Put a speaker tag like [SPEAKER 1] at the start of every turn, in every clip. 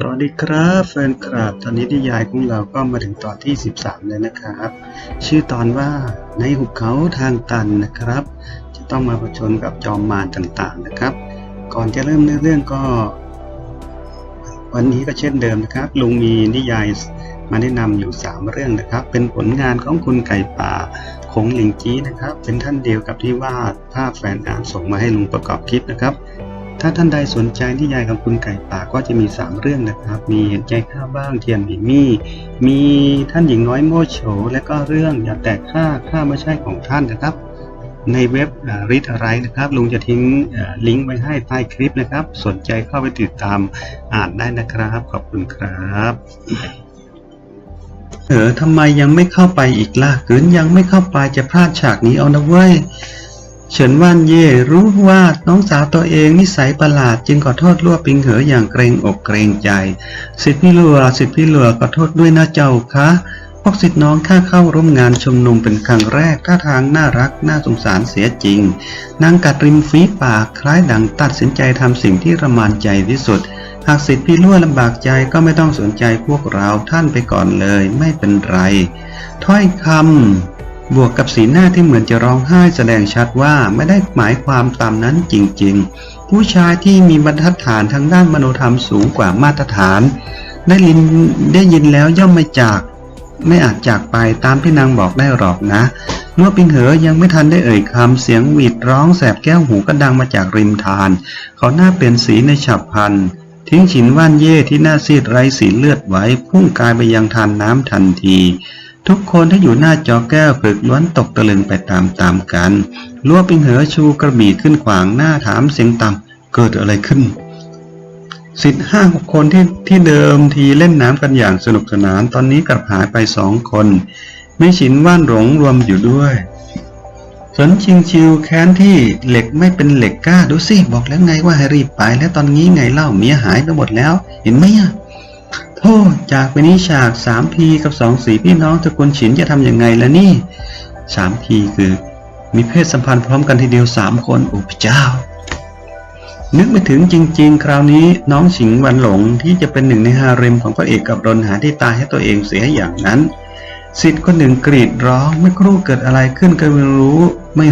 [SPEAKER 1] สวัสดีครับแฟนคลับ ตอนนี้นิยายของเราก็มาถึงตอนที่ 13แล้วนะครับ ชื่อตอนว่าในหุบเขาทางตันนะครับ จะต้องมาประชนกับจอมมารต่างๆนะครับ ก่อนจะเริ่มเรื่องก็ วันนี้ก็เช่นเดิมนะครับ ลุงมีนิยายมาแนะนำอยู่ 3 เรื่องนะครับ เป็นผลงานของคุณไก่ป่าคงหลิงจี้นะครับ เป็นท่านเดียวกับที่วาดภาพแฟนอ่านส่งมาให้ลุงประกอบคลิปนะครับ ถ้าท่านใดสนใจนิยายของคุณไก่ป่าก็จะมี 3 เรื่องนะครับ มีเห็นใจข้าบ้างเทียมหมีมี่ มีท่านหญิงน้อยโมโฉและก็เรื่องอย่าแตกข้าข้าไม่ใช่ของท่านนะครับ ในเว็บริทไรนะครับลุงจะทิ้งลิงก์ไว้ให้ใต้คลิปนะครับ สนใจเข้าไปติดตามอ่านได้นะครับ ขอบคุณครับเออทำไมยังไม่เข้าไปอีกล่ะขืนยังไม่เข้าไปจะพลาดฉากนี้เอานะเว้ย เฉินว่านเย่รู้ว่าน้องสาวตัวเองนิสัยประหลาดจึงขอโทษลั่วปิงเหออย่างเกรงอกเกรงใจ สิทธิพี่หลัวสิทธิพี่หลัวขอโทษด้วยนะเจ้าคะพวกสิทธิน้องข้าเข้าร่วมงานชุมนุมเป็นครั้งแรกท่าทางน่ารักน่าสงสารเสียจริง นางกัดริมฝีปากคล้ายดังตัดสินใจทำสิ่งที่ระมานใจที่สุดหากสิทธิพี่ลั่วลำบากใจก็ไม่ต้องสนใจพวกเราท่านไปก่อนเลย ไม่เป็นไร ถ้อยคำ บวกกับสีหน้าที่เหมือนจะร้องไห้แสดงชัดว่าไม่ได้หมายความตามนั้นจริงๆ ผู้ชายที่มีบรรทัดฐานทางด้านมโนธรรมสูงกว่ามาตรฐาน ได้ยินได้ยินแล้วย่อมไม่จาก ไม่อาจจากไปตามที่นางบอกได้หรอกนะ เมื่อปิงเหอยังไม่ทันได้เอ่ยคำเสียงหวีดร้องแสบแก้วหูก็ดังมาจากริมทาน เขาหน้าเปลี่ยนสีในฉับพลันทิ้งฉินว่านเย่ที่หน้าซีดไร้สีเลือดไว้พุ่งกายไปยังทานน้ำทันที ทุกคนที่อยู่หน้าจอแก้วฝึกล้วนตกตะลึงไปตามๆกันลัวปิงเหอชูกระบี่ขึ้นขวางหน้าถามเสียงต่ำเกิดอะไรขึ้นสิทธิ์ห้าหกคนที่ที่เดิมทีเล่นน้ำกันอย่างสนุกสนานตอนนี้กลับหายไปสองคน ไม่ฉินว่านหลงรวมอยู่ด้วยสนชิงชิวแค้นที่เหล็กไม่เป็นเหล็กกล้าดูสิบอกแล้วไงว่าให้รีบไปแล้วตอนนี้ไงเล่าเมียหายไปหมดแล้ว เห็นไหมอะ โทษจากไปนี้ฉากสามพีกับสองสีพี่น้องตระกูลฉินจะทำยังไงล่ะนี่สามพีคือมีเพศสัมพันธ์พร้อมกันทีเดียวสามคนโอ้พระเจ้า นึกไม่ถึงจริง ๆ คราวนี้น้องฉิงวันหลงที่จะเป็นหนึ่งในฮาเร็มของพระเอกกับรนหาที่ตายให้ตัวเองเสียอย่างนั้นสิทธิ์คนหนึ่งกรีดร้องไม่ครู่เกิดอะไรขึ้นก็ไม่รู้ไม่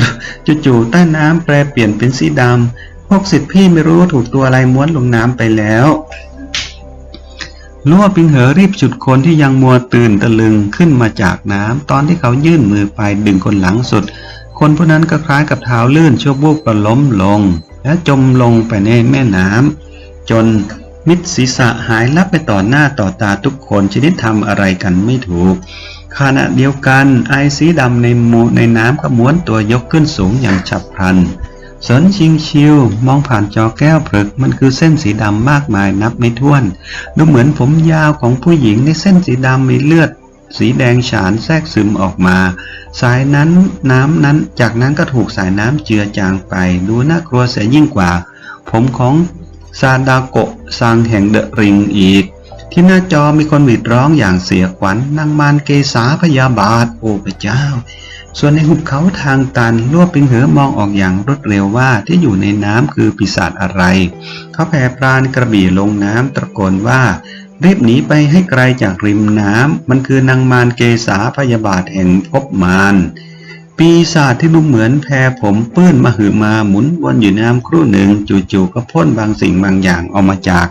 [SPEAKER 1] จู่ๆใต้น้ำแปรเปลี่ยนเป็นสีดำพวกสิทธิ์พี่ไม่รู้ถูกตัวอะไรม้วนลงน้ำไปแล้ว ลัวปิงเหอรีบฉุดคนที่ยังมัวตื่นตะลึงขึ้นมาจากน้ำตอนที่เขายื่นมือไปดึงคนหลังสุด คนผู้นั้นก็คล้ายกับเท้าลื่นชั่ววูบก็ล้มลง และจมลงไปในแม่น้ำจนมิดศีรษะหายลับไปต่อหน้าต่อตาทุกคนชนิดทำอะไรกันไม่ถูก ขณะเดียวกันไอสีดำในหมูในน้ำก็ม้วนตัวยกขึ้นสูงอย่างฉับพลัน สนชิงชิว มองผ่านจอแก้วเผลึกมันคือเส้นสีดำมากมายนับไม่ถ้วน ดูเหมือนผมยาวของผู้หญิงในเส้นสีดำมีเลือด สีแดงฉานแทรกซึมออกมา สายนั้นน้ำนั้นจากนั้นก็ถูกสายน้ำเจือจางไป ดูน่ากลัวเสียยิ่งกว่า ผมของซาดาโกะซังแห่งเดอะริงอีก ที่หน้าจอมีคนหวีดร้องอย่างเสียขวัญนางมารเกษาพยาบาท โอ้พระเจ้า ส่วนในหุบเขาทางตันลวบปิงเหอมองออกอย่างรวดเร็วว่าที่อยู่ในน้ำคือปีศาจอะไร เขาแผ่ปราณกระบี่ลงน้ำตะโกนว่า รีบหนีไปให้ไกลจากริมน้ำมันคือนางมารเกษาพยาบาทแห่งภพมารปีศาจที่ดูเหมือนแพรผมเปื้อนมาหือมาหมุนวนอยู่น้ำครู่หนึ่งจู่ๆก็พ่นบางสิ่งบางอย่างออกมาจาก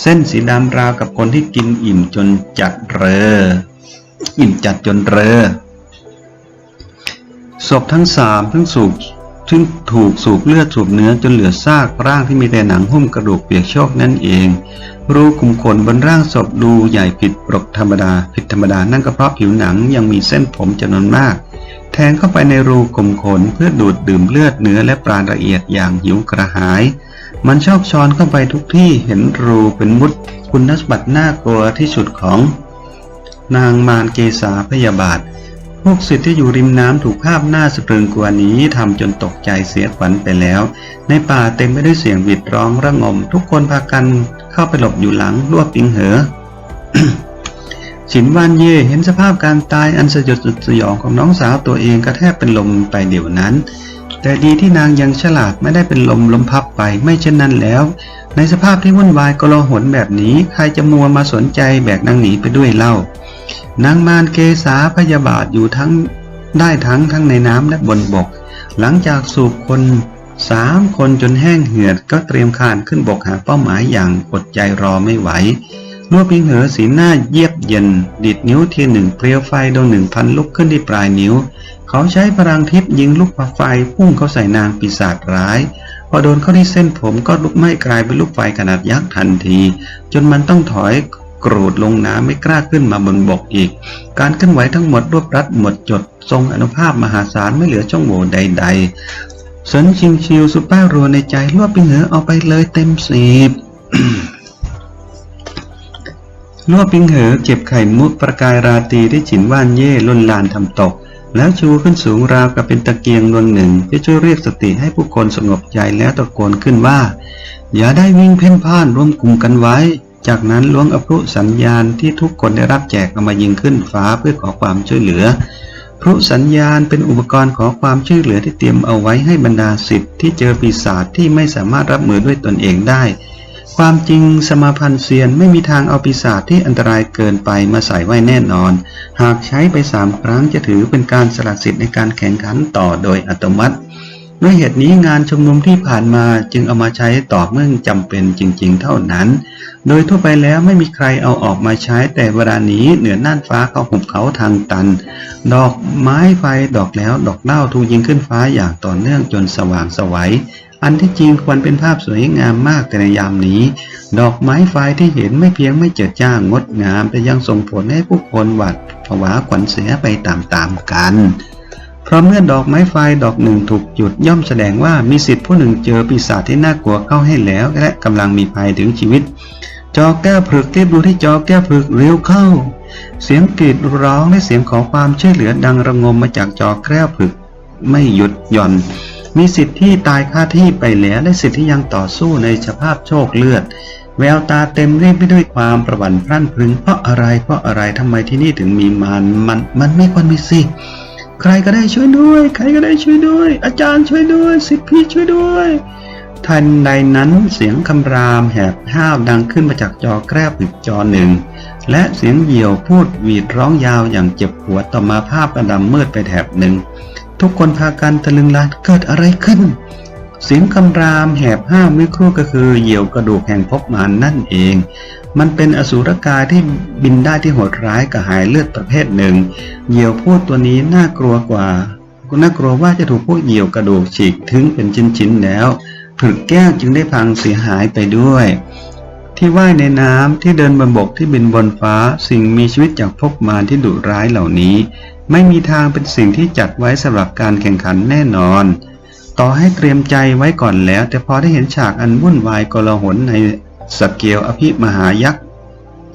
[SPEAKER 1] เส้นสีดำราวกับคนที่กินอิ่มจนจัดเรอ อิ่มจัดจนเรอ ศพทั้งสามทั้งสูบทึ่งถูกสูบเลือดสูบเนื้อจนเหลือซากร่างที่มีแต่หนังหุ้มกระดูกเปียกโชกนั่นเอง รูขุมขนบนร่างศพดูใหญ่ผิดปกธรรมดาผิดธรรมดานั่นก็เพราะผิวหนังยังมีเส้นผมจำนวนมาก แทงเข้าไปในรูขุมขนเพื่อดูดดื่มเลือดเนื้อและปราณละเอียดอย่างหิวกระหาย มันชอบช้อนเข้าไปทุกที่เห็นรูเป็นมุดคุณสมบัติน่ากลัวที่สุดของ นางมารเกษาพยาบาท พวกศิษย์ที่อยู่ริมน้ำถูกภาพหน้าสะพรึงกว่านี้ทำจนตกใจเสียขวัญไปแล้ว ในป่าเต็มไปด้วยเสียงหวีดร้องระงม ทุกคนพากันเข้าไปหลบอยู่หลังรวบปิงเหอฉินวานเย่เห็นสภาพการตายอันสยดสยองของน้องสาวตัวเองก็แทบเป็นลมไปเดี๋ยวนั้น แต่ดีที่นางยังฉลาดไม่ได้เป็นลมล้มพับไปไม่เช่นนั้นแล้ว ในสภาพที่วุ่นวายกลาหนแบบนี้ใครจะมัวมาสนใจแบกนางหนีไปด้วยเล่า นางมารเกษาพยาบาทอยู่ทั้งได้ทั้งทั้งในน้ำและบนบก หลังจากสูบคนสามคนจนแห้งเหือดก็เตรียมคานขึ้นบกหาเป้าหมายอย่างอดใจรอไม่ไหวลวปิงเหอสีหน้าเยียบเย็น ดิดนิ้วทีหนึ่งเปลวไฟดวงหนึ่งพันลุกขึ้นที่ปลายนิ้ว เขาใช้พลังทิพย์ยิงลูกไฟพุ่งเข้าใส่นางปีศาจร้าย พอโดนเข้าที่เส้นผมก็ลุกไหม้กลายเป็นลูกไฟขนาดยักษ์ทันที จนมันต้องถอย กรูดลงน้ำไม่กล้าขึ้นมาบนบกอีก การเคลื่อนไหวทั้งหมดรวบรัดหมดจด ทรงอนุภาพมหาศาลไม่เหลือช่องโหว่ใดๆเสินชิงชิวสุป้ารัวในใจรวบไปเหือเอาไปเลยเต็มสิบลวปิงเหอเก็บไข่มุกประกายราตรีที่ฉินว่านเย่ล้นลานทำตก แล้วชูขึ้นสูงราวกับเป็นตะเกียงดวงหนึ่งที่ช่วยเรียกสติให้ผู้คนสงบใจแล้วตะโกนขึ้นว่า อย่าได้วิ่งเพ่นพ่านร่วมกลุ่มกันไว้ จากนั้นล้วงอภรุสัญญาณที่ทุกคนได้รับแจกเอามายิงขึ้นฟ้าเพื่อขอความช่วยเหลือพรุสัญญาณเป็นอุปกรณ์ขอความช่วยเหลือที่เตรียมเอาไว้ให้บรรดาสิทธิ์ที่เจอปีศาจที่ไม่สามารถรับมือด้วยตนเองได้ ความจริงสมาพันธ์เซียนไม่มีทางเอาปีศาจที่อันตรายเกินไปมาใส่ไว้แน่นอน หากใช้ไปสามครั้งจะถือเป็นการสละสิทธิ์ในการแข่งขันต่อโดยอัตโนมัติ ด้วยเหตุนี้งานชุมนุมที่ผ่านมาจึงเอามาใช้ต่อเมื่อจำเป็นจริง ๆ เท่านั้น โดยทั่วไปแล้วไม่มีใครเอาออกมาใช้แต่เวลานี้เหนือน่านฟ้าเขาหุบเขาทางตัน ดอกไม้ไฟดอกแล้วดอกเล่าถูกยิงขึ้นฟ้าอย่างต่อเนื่องจนสว่างสวัยอันที่จริงควรเป็นภาพสวยงามมากแต่ในยามนี้ ดอกไม้ไฟที่เห็นไม่เพียงไม่เจิดจ้างงดงาม แต่ยังส่งผลให้ผู้คนหวาดผวาขวัญเสียไปตามๆกัน เพราะเมื่อดอกไม้ไฟดอกหนึ่งถูกหยุดย่อมแสดงว่ามีสิทธิผู้หนึ่งเจอปีศาจที่น่ากลัวเข้าให้แล้ว และกำลังมีภัยถึงชีวิต จอแก้วผึกรีบดูที่จอแก้วผึกเร็วเข้า เสียงกรีดร้องและเสียงขอความช่วยเหลือดังระงมมาจากจอแก้วผึก ไม่หยุดหย่อน มีสิทธิ์ที่ตายคาที่ไปแล้วและสิทธิ์ที่ยังต่อสู้ในสภาพโชคเลือด แววตาเต็มเรียบไปด้วยความประวัติพรั่นพรึงเพราะอะไรเพราะอะไรทำไมที่นี่ถึงมีมันมันมันไม่ควรมีสิ ใครก็ได้ช่วยด้วย ใครก็ได้ช่วยด้วย อาจารย์ช่วยด้วยสิทธิพี่ช่วยด้วยทันใดนั้นเสียงคำรามแหบห้าวดังขึ้นมาจากจอแกรบอีกจอหนึ่ง และเสียงเหยี่ยวพูดหวีดร้องยาวอย่างเจ็บหัวต่อมาภาพกระดำมืดไปแถบหนึ่ง ทุกคนพากันตะลึงลานเกิดอะไรขึ้น เสียงคำรามแหบห้าวเมื่อครู่ก็คือเหยี่ยวกระดูกแห่งภพมารนั่นเอง มันเป็นอสูรกายที่บินได้ที่โหดร้ายกระหายเลือดประเภทหนึ่ง เหยี่ยวพูดตัวนี้น่ากลัวกว่าน่ากลัวว่าจะถูกพวกเหยี่ยวกระดูกฉีกถึงเป็นชิ้นๆแล้วผึกแก้วจึงได้พังเสียหายไปด้วย ที่ว่ายในน้ำที่เดินบนบกที่บินบนฟ้า สิ่งมีชีวิตจากพวกมารที่ดุร้ายเหล่านี้ ไม่มีทางเป็นสิ่งที่จัดไว้สำหรับการแข่งขันแน่นอน ต่อให้เตรียมใจไว้ก่อนแล้ว แต่พอได้เห็นฉากอันวุ่นวายกลาหนในสเกลอภิมหายักษ์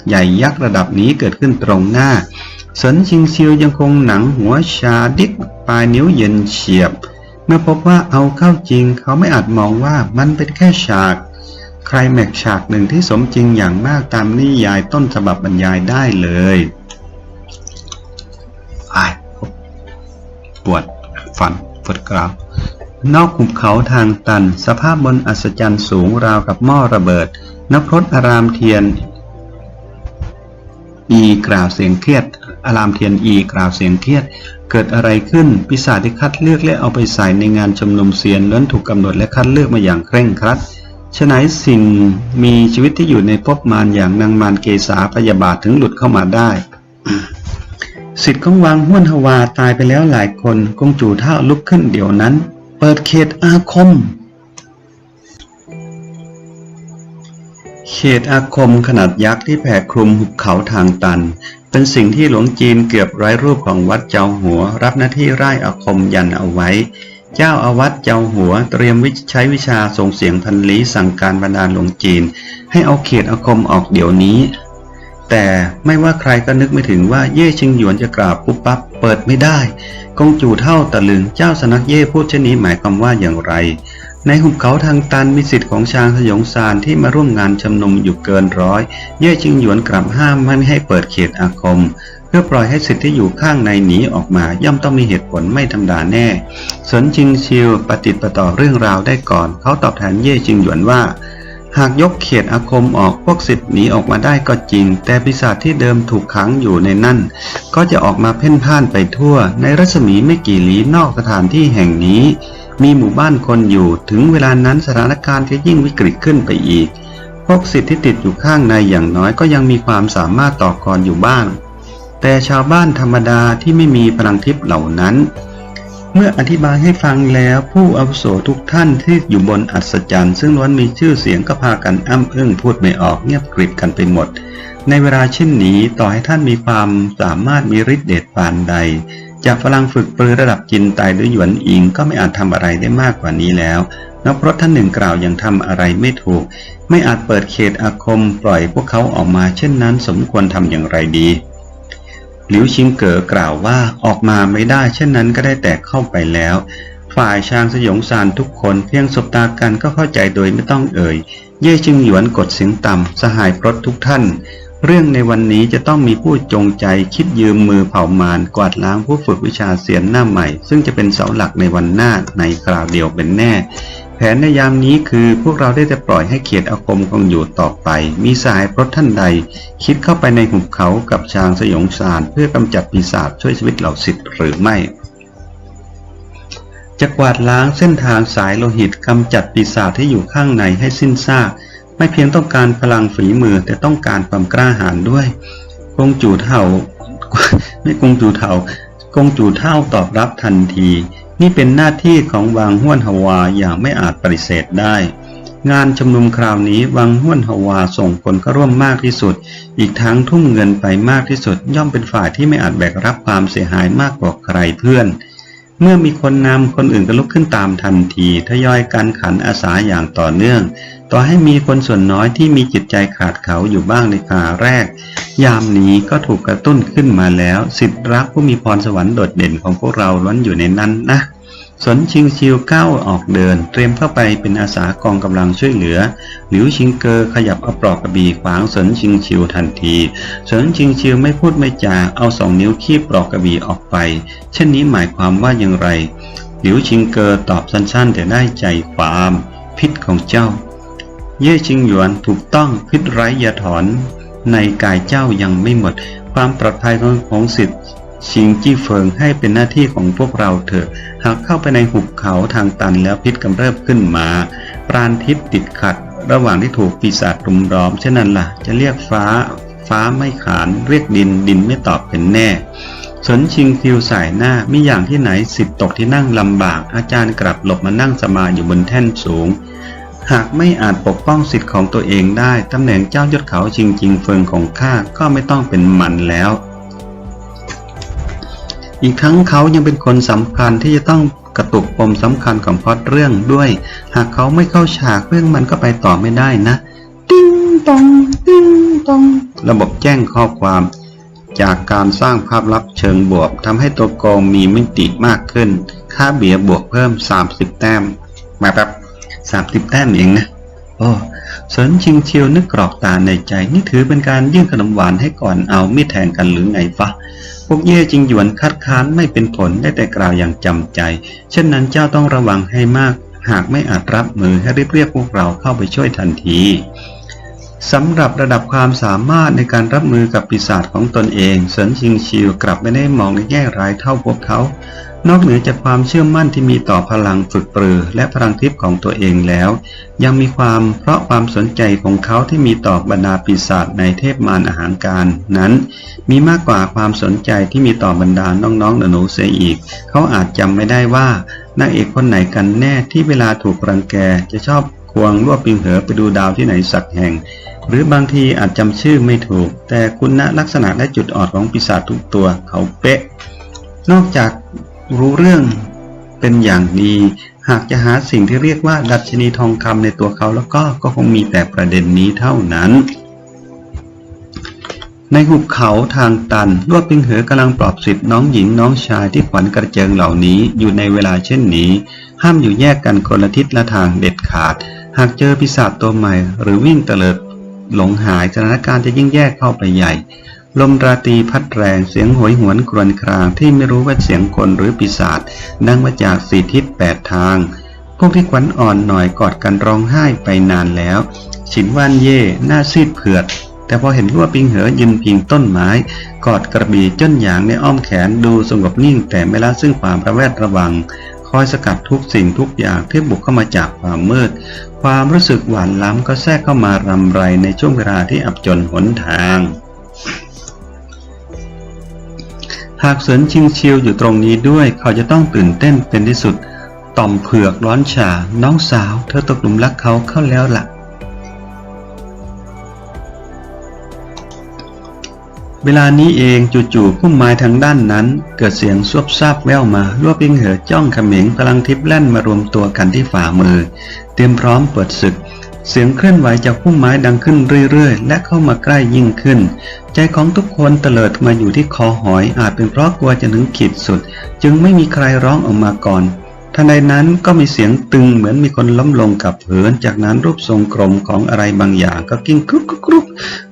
[SPEAKER 1] ใหญ่ยักษ์ระดับนี้เกิดขึ้นตรงหน้าเสินชิงซิวยังคงหนังหัวชาดิกปลายนิ้วเย็นเฉียบ เมื่อพบว่าเอาเข้าจริง เขาไม่อาจมองว่ามันเป็นแค่ฉากใครแม็กฉากหนึ่งที่สมจริงอย่างมากตามนิยายต้นฉบับบรรยายได้เลยไอายปวดฟันปวดกราม นอกหุบเขาทางตัน สภาพบนอัศจรรย์สูงราวกับหม้อระเบิด นพรตอารามเทียน อีกล่าวเสียงเครียด อารามเทียนอีกล่าวเสียงเครียด เกิดอะไรขึ้น ปีศาจที่คัดเลือกและเอาไปใส่ในงานชุมนุมเซียนล้วนถูกกำหนดและคัดเลือกมาอย่างเคร่งครัดฉะนั้นสิ่งมีชีวิตที่อยู่ในภพมารอย่างนางมารเกษาพยาบาทถึงหลุดเข้ามาได้สิทธิ์ของวังห้วนฮวาตายไปแล้วหลายคนกงจู่เท่าลุกขึ้นเดี๋ยวนั้น เปิดเขตอาคม เขตอาคมขนาดยักษ์ที่แผ่คลุมหุบเขาทางตัน เป็นสิ่งที่หลวงจีนเกือบไร้รูปของวัดเจ้าหัว รับหน้าที่ไร่อาคมยันเอาไว้ เจ้าอาวัดเจ้าหัวเตรียมวิใช้วิชาส่งเสียงพันลี้สั่งการบรรดาหลวงจีน ให้เอาเขตอาคมออกเดี๋ยวนี้ แต่ไม่ว่าใครก็นึกไม่ถึงว่าเย่ชิงหยวนจะกราบปุ๊บปั๊บเปิดไม่ได้กงจูเท่าตะลึงเจ้าสนักเย่พูดเช่นนี้หมายความว่าอย่างไร ในหุบเขาทางตันมีสิทธิ์ของชางสยองซานที่มาร่วมงานชุมนุมอยู่เกินร้อย เย่ชิงหยวนกลับห้ามไม่ให้เปิดเขตอาคม เพื่อปล่อยให้สิทธิ์ที่อยู่ข้างในหนีออกมาย่อมต้องมีเหตุผลไม่ธรรมดาแน่สนชิงชิวปฏิดประต่อเรื่องราวได้ก่อน เขาตอบแทนเย่ชิงหยวนว่า หากยกเขตอาคมออกพวกสิทธิ์หนีออกมาได้ก็จริง แต่ปีศาจที่เดิมถูกขังอยู่ในนั่น ก็จะออกมาเพ่นพ่านไปทั่ว ในรัศมีไม่กี่ลี้นอกสถานที่แห่งนี้ มีหมู่บ้านคนอยู่ถึงเวลานั้นสถานการณ์จะยิ่งวิกฤตขึ้นไปอีก พวกสิทธิ์ที่ติดอยู่ข้างในอย่างน้อยก็ยังมีความสามารถต่อกรอยู่บ้าง แต่ชาวบ้านธรรมดาที่ไม่มีพลังทิพย์เหล่านั้น เมื่ออธิบายให้ฟังแล้วผู้อาวุโสทุกท่านที่อยู่บนอัศจรรย์ซึ่งล้วนมีชื่อเสียงก็พากันอ้ำอึ้งพูดไม่ออกเงียบกริบกันไปหมด ในเวลาเช่นนี้ต่อให้ท่านมีความสามารถมีฤทธิ์เดชปานใด จากพลังฝึกปรือระดับจินไตหรือหยวนอิงก็ไม่อาจทำอะไรได้มากกว่านี้แล้วนับเพราะท่านหนึ่งกล่าวยังทำอะไรไม่ถูก ไม่อาจเปิดเขตอาคมปล่อยพวกเขาออกมาเช่นนั้นสมควรทำอย่างไรดี หลิวชิงเก๋อกล่าวว่าออกมาไม่ได้เช่นนั้นก็ได้แต่เข้าไปแล้ว ฝ่ายชางสยองซานทุกคนเพียงสบตากันก็เข้าใจโดยไม่ต้องเอ่ย เย่ชิงหยวนกดเสียงต่ำสหายพรตทุกท่าน เรื่องในวันนี้จะต้องมีผู้จงใจคิดยืมมือเผ่ามารกวาดล้างผู้ฝึกวิชาเสียนหน้าใหม่ ซึ่งจะเป็นเสาหลักในวันหน้าในคราวเดียวเป็นแน่ ผนในยามนี้คือพวกเราได้จะปล่อยให้เขียดอาคมคงอยู่ต่อไป มีสายพรตท่านใด คิดเข้าไปในหุบเขากับชางสยองซานเพื่อกำจัดปีศาจช่วยชีวิตเหล่าสิทธิ์หรือไม่จะกวาดล้างเส้นทางสายโลหิตกำจัดปีศาจที่อยู่ข้างในให้สิ้นซาก ไม่เพียงต้องการพลังฝีมือแต่ต้องการความกล้าหาญด้วย กงจูเท่า ไม่กงจูเท่ากงจูเท่าตอบรับทันที นี่เป็นหน้าที่ของวังห้วนฮวาอย่างไม่อาจปฏิเสธได้ งานชุมนุมคราวนี้วังห้วนฮวาส่งคนเข้าร่วมมากที่สุด อีกทั้งทุ่มเงินไปมากที่สุด ย่อมเป็นฝ่ายที่ไม่อาจแบกรับความเสียหายมากกว่าใครเพื่อน เมื่อมีคนนำคนอื่นก็ลุกขึ้นตามทันทีทยอยการขันอาสาอย่างต่อเนื่อง ต่อให้มีคนส่วนน้อยที่มีจิตใจขาดเขาอยู่บ้างในคาแรก ยามนี้ก็ถูกกระตุ้นขึ้นมาแล้ว สิทธิรักผู้มีพรสวรรค์โดดเด่นของพวกเราล้วนอยู่ในนั้นนะ สนชิงชิวก้าวออกเดิน เตรียมเข้าไปเป็นอาสากองกำลังช่วยเหลือ หลิวชิงเกอขยับเอาปลอกกระบี่ขวางสนชิงชิวทันที สนชิงชิวไม่พูดไม่จาเอาสองนิ้วคีบปลอกกระบี่ออกไป เช่นนี้หมายความว่าอย่างไร หลิวชิงเกอตอบสั้นๆ แต่ได้ใจความ พิษของเจ้า เย่ชิงหยวนถูกต้องพิษไร้ยาถอน ในกายเจ้ายังไม่หมด ความปลอดภัยของของสิทธิ์ ชิงจี้เฟิงให้เป็นหน้าที่ของพวกเราเถอะ หากเข้าไปในหุบเขาทางตันแล้วพิษกำเริบขึ้นมา ปราณทิพย์ติดขัด ระหว่างที่ถูกปีศาจรุมล้อมเช่นนั้นล่ะ จะเรียกฟ้า ฟ้าไม่ขาน เรียกดินดินไม่ตอบเป็นแน่สนชิงคิวสายหน้ามิอย่างที่ไหนสิทธิ์ตกที่นั่งลำบาก อาจารย์กลับหลบมานั่งสมาอยู่บนแท่นสูง หากไม่อาจปกป้องสิทธิ์ของตัวเองได้ตำแหน่งเจ้ายศเขาจริงเฟิงของข้าก็ไม่ต้องเป็นมันแล้ว อีกทั้งเขายังเป็นคนสำคัญที่จะต้องกระตุกปมสำคัญของพล็อตเรื่องด้วย หากเขาไม่เข้าฉากเรื่องมันก็ไปต่อไม่ได้นะ ติ้งตองติ้งตองระบบแจ้งข้อความ จากการสร้างภาพลับเชิงบวกทำให้ตัวโกงมีมิติมากขึ้น ค่าเบียร์บวกเพิ่ม 30 แต้ม มาแบบ30 แต้มเองนะ โอ้สนชิงเชียวนึกกรอกตาในใจ นี่ถือเป็นการยื่นขนมหวานให้ก่อนเอาไม่แทงกันหรือไงฟะพวกเย่จิงหยวนคัดค้านไม่เป็นผลได้แต่กล่าวอย่างจำใจ เช่นนั้นเจ้าต้องระวังให้มาก หากไม่อาจรับมือให้รีบเรียกพวกเราเข้าไปช่วยทันทีสำหรับระดับความสามารถในการรับมือกับปีศาจของตนเองเสินชิงชิวกลับไม่ได้มองในแง่ร้ายเท่าพวกเขา นอกเหนือจากความเชื่อมั่นที่มีต่อพลังฝึกปรือ และพลังทิพย์ของตัวเองแล้ว ยังมีความเพราะความสนใจของเขาที่มีต่อบรรดาปีศาจในเทพมารอาหารการนั้น มีมากกว่าความสนใจที่มีต่อบรรดาน้องๆหนูๆเสียอีก เขาอาจจำไม่ได้ว่านางเอกคนไหนกันแน่ที่เวลาถูกรังแกจะชอบควงรวบปิงเหอไปดูดาวที่ไหนสักแห่ง หรือบางทีอาจจำชื่อไม่ถูก แต่คุณลักษณะและจุดอ่อนของปีศาจทุกตัวเขาเป๊ะ นอกจาก รู้เรื่องเป็นอย่างดี หากจะหาสิ่งที่เรียกว่า ดัชนีทองคำในตัวเขาแล้วก็ก็คงมีแต่ประเด็นนี้เท่านั้น ในหุบเขาทางตันรวบปิงเหอกำลังปลอบสิทธิ์น้องหญิงน้องชายที่ขวัญกระเจิงเหล่านี้อยู่ในเวลาเช่นนี้ ห้ามอยู่แยกกันคนละทิศละทางเด็ดขาด หากเจอปีศาจตัวใหม่ หรือวิ่งเตลิดหลงหายสถานการณ์จะยิ่งแยกเข้าไปใหญ่ ลมราตรีพัดแรงเสียงโหยหวนครวญครางที่ไม่รู้ว่าเสียงคนหรือปีศาจดังมาจากสี่ทิศแปดทาง พวกที่ขวัญอ่อนหน่อยกอดกันร้องไห้ไปนานแล้ว ฉินว่านเย่หน้าซีดเผือด แต่พอเห็นลั่วปิงเหอยืนพิงต้นไม้ กอดกระบี่จ้นหยางในอ้อมแขนดูสงบนิ่งแต่ไม่ละซึ่งความระแวดระวัง คอยสกัดทุกสิ่งทุกอย่างที่บุกเข้ามาจากความมืด ความรู้สึกหวานล้ำก็แทรกเข้ามารำไรในช่วงเวลาที่อับจนหนทาง หากเสินชิงชิวอยู่ตรงนี้ด้วย เขาจะต้องตื่นเต้นเป็นที่สุด ต่อมเผือกร้อนฉา น้องสาว เธอตกหลุมรักเขาเข้าแล้วล่ะ เวลานี้เองจู่ๆพุ่มไม้ทางด้านนั้น เกิดเสียงซวบซาบแว่วมาลวบปิงเหอจ้องเขม็งพลังทิพย์แล่นมารวมตัวกันที่ฝ่ามือ เตรียมพร้อมเปิดศึก เสียงเคลื่อนไหวจากพุ่มไม้ดังขึ้นเรื่อยๆ และเข้ามาใกล้ยิ่งขึ้น ใจของทุกคนเตลิดมาอยู่ที่คอหอย อาจเป็นเพราะกลัวจะถึงขีดสุด จึงไม่มีใครร้องออกมาก่อนทันใดนั้นก็มีเสียงตึงเหมือนมีคนล้มลงกับเหิน จากนั้นรูปทรงกลมของอะไรบางอย่างก็กิ้งกรุบกรุบกรุบ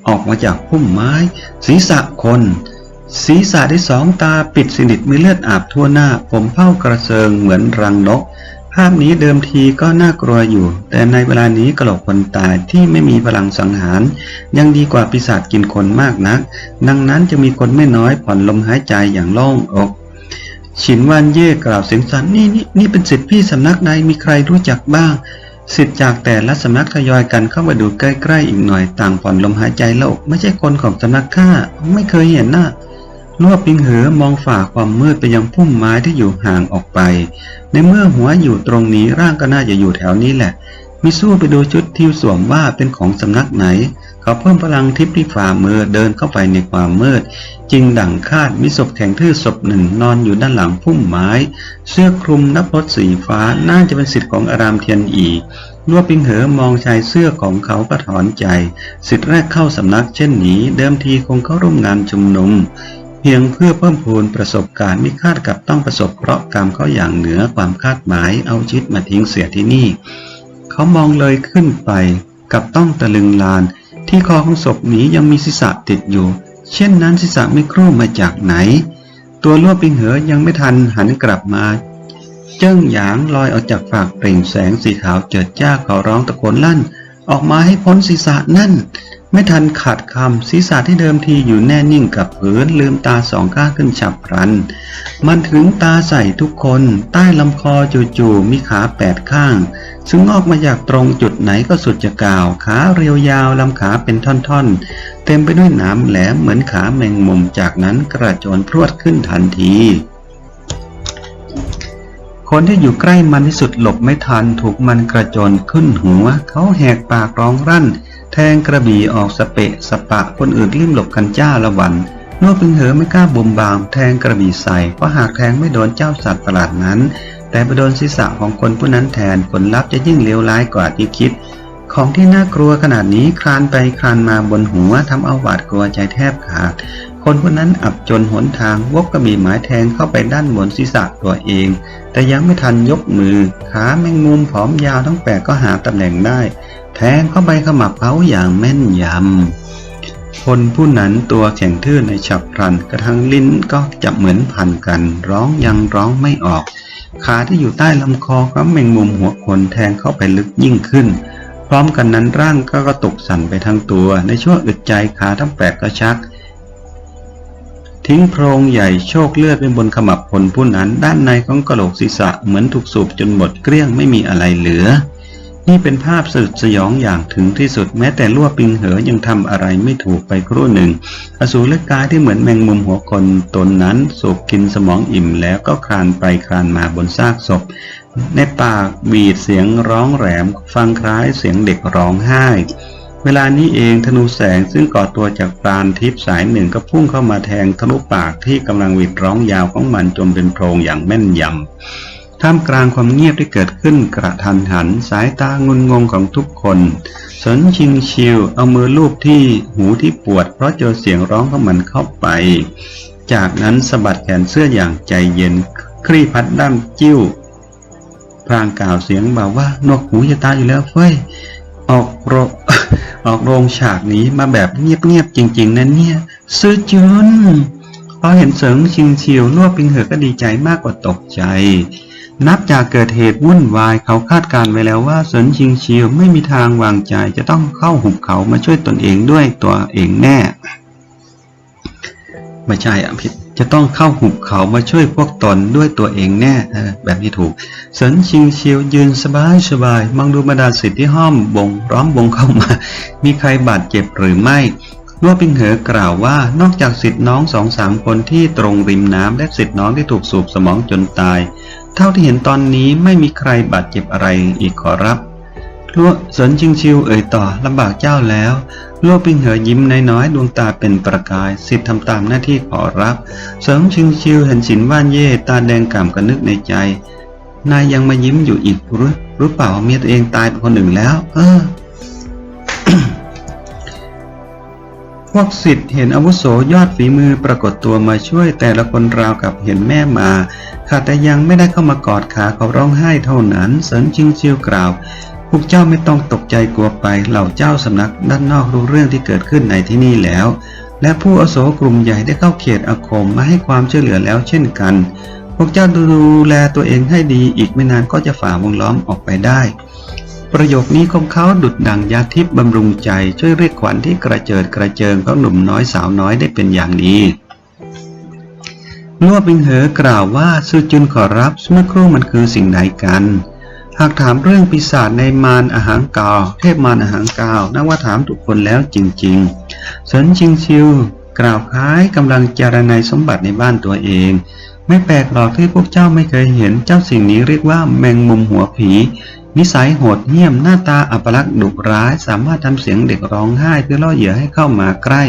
[SPEAKER 1] ออกมาจากพุ่มไม้ ศีรษะคน ศีรษะที่สองตาปิดสนิทมีเลือดอาบทั่วหน้า ผมเผ้ากระเซิงเหมือนรังนกาพนี้เดิมทีก็น่ากลัวอยู่ แต่ในเวลานี้กระโหลกคนตายที่ไม่มีพลังสังหาร ยังดีกว่าปีศาจกินคนมากนัก ดังนั้นจะมีคนไม่น้อยผ่อนลมหายใจอย่างโล่งอกฉินวานเย่กล่าวเสียงสั่นนี่นี่นี่เป็นสิทธิพี่สำนักใดมีใครรู้จักบ้างสิทธิ์จากแต่ละสำนักทยอยกันเข้ามาดูใกล้ๆอีกหน่อยต่างผ่อนลมหายใจโลก ไม่ใช่คนของสำนักข้าไม่เคยเห็นหน้า ลวบปิงเหอมองฝ่าความมืดไปยังพุ่มไม้ที่อยู่ห่างออกไป ในเมื่อหัวอยู่ตรงนี้ร่างก็น่าจะอยู่แถวนี้แหละ มิสู้ไปดูชุดที่สวมว่าเป็นของสำนักไหน เขาเพิ่มพลังทิพย์ที่ฝ่ามือเดินเข้าไปในความมืด จริงดั่งคาดมีศพแข็งทื่อศพหนึ่งนอนอยู่ด้านหลังพุ่มไม้ เสื้อคลุมนับรถสีฟ้าน่าจะเป็นสิทธิ์ของอารามเทียนอีลวบปิงเหอมองชายเสื้อของเขาก็ถอนใจ สิทธิ์แรกเข้าสำนักเช่นนี้ เดิมทีคงเข้าร่วมงานชุมนุม เพียงเพื่อเพิ่มพูนประสบการณ์ไม่คาดกับต้องประสบเพราะกรรมเขาอย่างเหนือความคาดหมายเอาชีวิตมาทิ้งเสียที่นี่ เขามองเลยขึ้นไปกับต้องตะลึงลาน ที่คอของศพนี้ยังมีศีรษะติดอยู่ เช่นนั้นศีรษะไม่ครู่มาจากไหน ตัวลวบปิงเหอยังไม่ทันหันกลับมา เจิ้งหยางลอยออกจากปากเปล่งแสงสีขาวเจิดจ้าเขาร้องตะโกนลั่น ออกมาให้พ้นศีรษะนั่น ไม่ทันขาดคำศีรษะที่เดิมทีอยู่แน่นิ่งกับพื้นลืมตาสองข้างขึ้นฉับพลัน มันถึงตาใส่ทุกคนใต้ลำคอจู่ๆมีขาแปดข้าง ซึ่งงอกมาจากตรงจุดไหนก็สุดจะกล่าว ขาเรียวยาวลำขาเป็นท่อนๆ เต็มไปด้วยหนามแหลมเหมือนขาแมงมุมจากนั้นกระโจนพรวดขึ้นทันทีคนที่อยู่ใกล้มันที่สุดหลบไม่ทันถูกมันกระโจนขึ้นหัว เขาแหกปากร้องรั่น แทงกระบี่ออกสเปะสปะคนอื่นริมหลบกันจ้าละวันนวพึงเหอไม่กล้าบุมบามแทงกระบี่ใส่เพราะหากแทงไม่โดนเจ้าสัตว์ประหลาดนั้น แต่ไปโดนศีรษะของคนผู้นั้นแทนผลลัพธ์จะยิ่งเลวร้ายกว่าที่คิด ของที่น่ากลัวขนาดนี้คลานไปคลานมาบนหัวทำเอาหวาดกลัวใจแทบขาด คนผู้นั้นอับจนหนทางวกกระบี่หมายแทงเข้าไปด้านบนศีรษะตัวเอง แต่ยังไม่ทันยกมือ ขาแมงมุมผอมยาวทั้งแปดก็หาตำแหน่งได้ แทงเข้าไปขมับเขาอย่างแม่นยำ คนผู้นั้นตัวแข็งทื่อในฉับพลัน กระทั่งลิ้นก็จะเหมือนพันกัน ร้องยังร้องไม่ออก ขาที่อยู่ใต้ลำคอก็แมงมุมหัวคนแทงเข้าไปลึกยิ่งขึ้น พร้อมกันนั้นร่างก็กระตุกสั่นไปทั้งตัว ในช่วงอึดใจขาทั้งแปดก็ชัก ทิ้งโพรงใหญ่โชคเลือดเป็นบนขมับคนผู้นั้นด้านในของกระโหลกศีรษะเหมือนถูกสูบจนหมดเกลี้ยงไม่มีอะไรเหลือ นี่เป็นภาพสยดสยองอย่างถึงที่สุดแม้แต่ลั่วปิงเหอยังทำอะไรไม่ถูกไปครู่หนึ่ง อสูรกายที่เหมือนแมงมุมหัวคนตนนั้นสูบกินสมองอิ่มแล้วก็คลานไปคลานมาบนซากศพ ในปากบีดเสียงร้องแหลมฟังคล้ายเสียงเด็กร้องไห้ เวลานี้เองธนูแสงซึ่งก่อตัวจากปาณทิพย์สายหนึ่งก็พุ่งเข้ามาแทงทะลุปากที่กำลังวิดร้องยาวของมันจนเป็นโพรงอย่างแม่นยำท่ามกลางความเงียบที่เกิดขึ้นกระทันหันสายตางุนงงของทุกคนสนชิงชิวเอามือลูบที่หูที่ปวด เพราะเจอเสียงร้องของมันเข้าไป จากนั้นสะบัดแขนเสื้ออย่างใจเย็นคลี่พัดด้ามจิ้ว พรางกล่าวเสียงเบาว่านกหูจะตายอยู่แล้วเฟ้ยออกโรงออกโรงฉากนี้มาแบบเงียบๆจริง ๆนะเนี่ย ซื้อจุนพอเห็นเสิงชิงเชียวลวปิงเหอก็ดีใจมากกว่าตกใจ นับจากเกิดเหตุวุ่นวายเขาคาดการณ์ไว้แล้วว่าเสินชิงเชียวไม่มีทางวางใจจะต้องเข้าหุบเขามาช่วยตนเองด้วยตัวเองแน่ ไม่ใช่อะผิด จะต้องเข้าหุบเขามาช่วยพวกตนด้วยตัวเองแน่แบบนี้ถูกเสินชิงเชียวยืนสบายสบายมองดูบรรดาศิษย์ที่ห้อมวงร้อมวงเข้ามา มีใครบาดเจ็บหรือไม่ลัวปิงเหอกล่าวว่านอกจากสิทธิ์น้องสองสามคนที่ตรงริมน้ำและสิทธิ์น้องที่ถูกสูบสมองจนตาย เท่าที่เห็นตอนนี้ไม่มีใครบาดเจ็บอะไรอีกขอรับลัวเสินชิงชิวเอ่ยต่อลำบากเจ้าแล้ว ลัวปิงเหอยิ้มน้อยๆดวงตาเป็นประกาย สิทธิ์ทำตามหน้าที่ขอรับ เสริมชิงชิวเห็นสินว่านเย่ตาแดงก่ำกันนึกในใจ นายยังมายิ้มอยู่อีกหรือหรือเปล่าเมียตัวเองตายเป็นคนหนึ่งแล้ว เออ พวกสิทธิ์เห็นอาวุโสยอดฝีมือปรากฏตัวมาช่วยแต่ละคนราวกับเห็นแม่มาขาแต่ยังไม่ได้เข้ามากอดขาเขาร้องไห้เท่านั้น เสริญชิงชิวกล่าว พวกเจ้าไม่ต้องตกใจกลัวไป เหล่าเจ้าสำนักด้านนอกรู้เรื่องที่เกิดขึ้นในที่นี่แล้ว และผู้อโสกลุ่มใหญ่ได้เข้าเขตอาคมมาให้ความช่วยเหลือแล้วเช่นกัน พวกเจ้าดูแลตัวเองให้ดีอีกไม่นานก็จะฝ่าวงล้อมออกไปได้ ประโยคนี้ของเขาดุดดังยาทิพย์บำรุงใจช่วยเรียกขวัญที่กระเจิดกระเจิงของหนุ่มน้อยสาวน้อยได้เป็นอย่างดีลัวปิงเหอกล่าวว่าซื่อจุนขอรับเมื่อครู่มันคือสิ่งใดกัน หากถามเรื่องปีศาจในมารอาหารกาว เทพมารอาหารกาวนับว่าถามทุกคนแล้วจริงๆเสินชิงชิวกล่าวคล้ายกำลังจารนายสมบัติในบ้านตัวเอง ไม่แปลกหรอกที่พวกเจ้าไม่เคยเห็นเจ้าสิ่งนี้เรียกว่าแมงมุมหัวผี นิสัยโหดเหี้ยมหน้าตาอัปลักษณ์ดุร้าย สามารถทำเสียงเด็กร้องไห้เพื่อล่อเหยื่อให้เข้ามาใกล้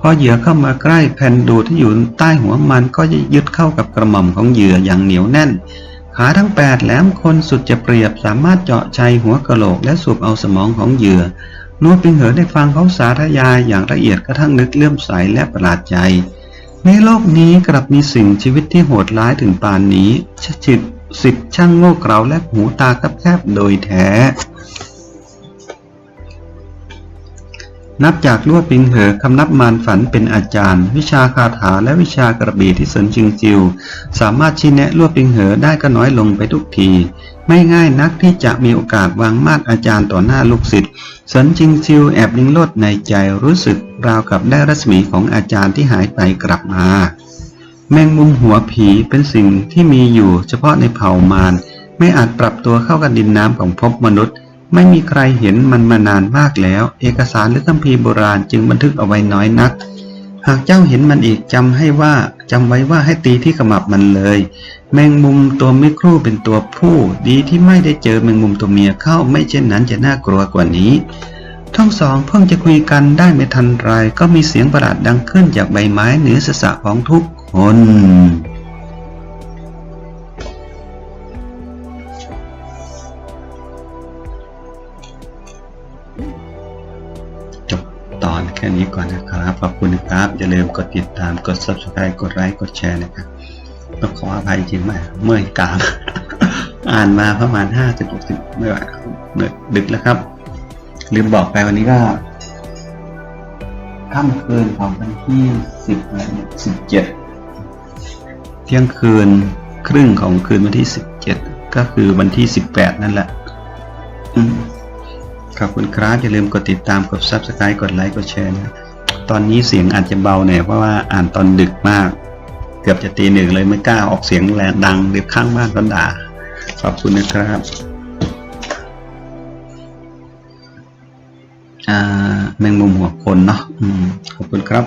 [SPEAKER 1] พอเหยื่อเข้ามาใกล้แผ่นดูดที่อยู่ใต้หัวมันก็จะยึดเข้ากับกระหม่อมของเหยื่ออย่างเหนียวแน่น ขาทั้งแปดแหลมคมสุดจะเปรียบสามารถเจาะชัยหัวกะโหลกและสูบเอาสมองของเหยื่อนัวปิงเหอได้ฟังเขาสาธยายอย่างละเอียดกระทั่งนึกเลื่อมใสและประหลาดใจ ในโลกนี้กลับมีสิ่งชีวิตที่โหดร้ายถึงปานนี้ชจิตสิทธิ์ช่างโง่เขลาและหูตาแคบๆโดยแท้ นับจากลั่วปิงเหอคำนับมารฝันเป็นอาจารย์ วิชาคาถาและวิชากระบี่ที่เสินจิงจิว สามารถชี้แนะลั่วปิงเหอได้ก็น้อยลงไปทุกที ไม่ง่ายนักที่จะมีโอกาสวางมาดอาจารย์ต่อหน้าลูกศิษย์เสินจิงจิวแอบลิงโลดในใจรู้สึกราวกับได้รัศมีของอาจารย์ที่หายไปกลับมา แมงมุมหัวผีเป็นสิ่งที่มีอยู่เฉพาะในเผ่ามารไม่อาจปรับตัวเข้ากับดินน้ำของภพมนุษย์ ไม่มีใครเห็นมันมานานมากแล้ว เอกสารหรือคัมภีร์โบราณจึงบันทึกเอาไว้น้อยนัก หากเจ้าเห็นมันอีกจำให้ว่าจำไว้ว่าให้ตีที่ขมับมันเลย แมงมุมตัวไมิครูเป็นตัวผู้ ดีที่ไม่ได้เจอแมงมุมตัวเมียเข้าไม่เช่นนั้นจะน่ากลัวกว่านี้ทั้งสองเพิ่งจะคุยกันได้ไม่ทันไรก็มีเสียงประหลาดดังขึ้นจากใบไม้เหนือศีรษะของทุกคน อบคุณนะครับอย่าลืมกดติดตามกด subscribe กดไลค์กดแชร์นะครับต้องขออภัยจริงไหมเมื่อยกรามอ่านมาประมาณห้าสิบหกสิบไม่ไหวเหนื่อยดึกแล้วครับ ลืมบอกไปวันนี้ก็ค่ำคืนของวันที่สิบอะไรเนี่ยสิบเจ็ดเที่ยงคืนครึ่งของคืนวันที่สิบเจ็ดก็คือวันที่สิบแปดนั่นแหละขอบคุณครับอย่าลืมกดติดตามกด subscribe กดไลค์กดแชร์นะ ตอนนี้เสียงอาจจะเบาหน่อยเพราะว่าอ่านตอนดึกมาก เกือบจะตีหนึ่งเลยไม่กล้าออกเสียงแรงดังเดี๋ยวข้างบ้านก็ด่า ขอบคุณนะครับอ่าแมงมุมหัวคนเนาะอืมขอบคุณครับ